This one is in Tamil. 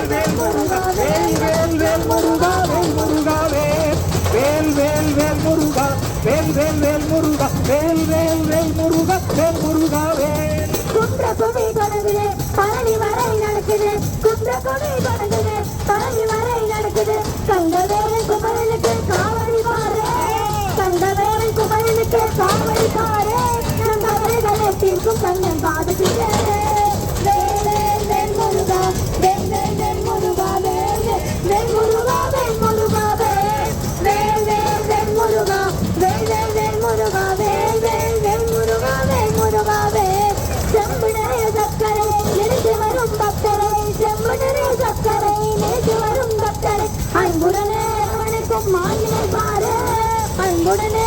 வேல் வேல் முருகா வேல் வேல் வேல் முருகா வேல் முருகா வேல் வேல் வேல் வேல் முருகா வேல் வேல் வேல் முருகா வேல் வேல் வேல் முருகா வேல் முருகா வேல் குன்ற குவி தொடங்குது பழனி வரை நடக்குது குன்ற குமரனுக்கு காவடி பாரு கந்தவேலன் குமரனுக்கு காவடி பாரு சக்கரை நெருங்கி வரும் பக்தரை செம்முடரே சக்கரை பாரு அன்புடனே